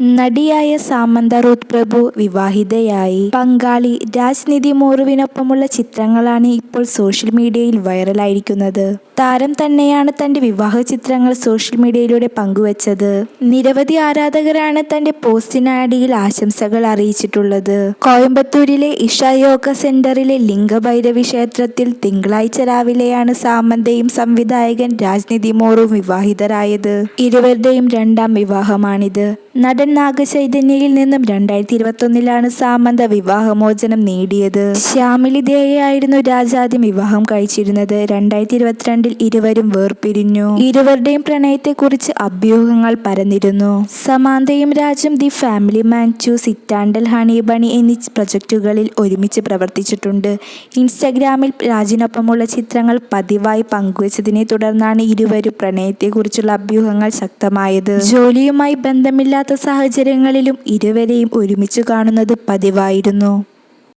നടിയായ Samantha Ruth പ്രഭു വിവാഹിതയായി. പങ്കാളി രാജ്നിധി മോറുവിനൊപ്പമുള്ള ചിത്രങ്ങളാണ് ഇപ്പോൾ സോഷ്യൽ മീഡിയയിൽ വൈറലായിരിക്കുന്നത്. താരം തന്നെയാണ് തന്റെ വിവാഹ ചിത്രങ്ങൾ സോഷ്യൽ മീഡിയയിലൂടെ പങ്കുവച്ചത്. നിരവധി ആരാധകരാണ് തന്റെ പോസ്റ്റിനടിയിൽ ആശംസകൾ അറിയിച്ചിട്ടുള്ളത്. കോയമ്പത്തൂരിലെ ഇഷ യോഗ സെന്ററിലെ ലിംഗഭൈരവി ക്ഷേത്രത്തിൽ തിങ്കളാഴ്ച രാവിലെയാണ് സാമന്തയും സംവിധായകൻ രാജ്നിധി മോറും വിവാഹിതരായത്. ഇരുവരുടെയും രണ്ടാം വിവാഹമാണിത്. നടൻ നാഗചൈതന്യയിൽ നിന്നും രണ്ടായിരത്തി ഇരുപത്തൊന്നിലാണ് സാമന്ത വിവാഹമോചനം നേടിയത്. ശ്യാമിലി ദേയായിരുന്നു രാജാദ്യം വിവാഹം കഴിച്ചിരുന്നത്. രണ്ടായിരത്തി ഇരുപത്തിരണ്ടിൽ ഇരുവരും വേർപിരിഞ്ഞു. ഇരുവരുടെയും പ്രണയത്തെക്കുറിച്ച് അഭ്യൂഹങ്ങൾ പരന്നിരുന്നു. സമാന്തയും രാജും the family man two, citadel honey bunny എന്നീ പ്രൊജക്റ്റുകളിൽ ഒരുമിച്ച് പ്രവർത്തിച്ചിട്ടുണ്ട്. ഇൻസ്റ്റഗ്രാമിൽ രാജിനൊപ്പമുള്ള ചിത്രങ്ങൾ പതിവായി പങ്കുവച്ചതിനെ തുടർന്നാണ് ഇരുവരും പ്രണയത്തെക്കുറിച്ചുള്ള അഭ്യൂഹങ്ങൾ ശക്തമായത്. ജോലിയുമായി ബന്ധമില്ലാത്ത സാഹചര്യങ്ങളിലും ഇരുവരെയും ഒരുമിച്ച് കാണുന്നത് പതിവായിരുന്നു.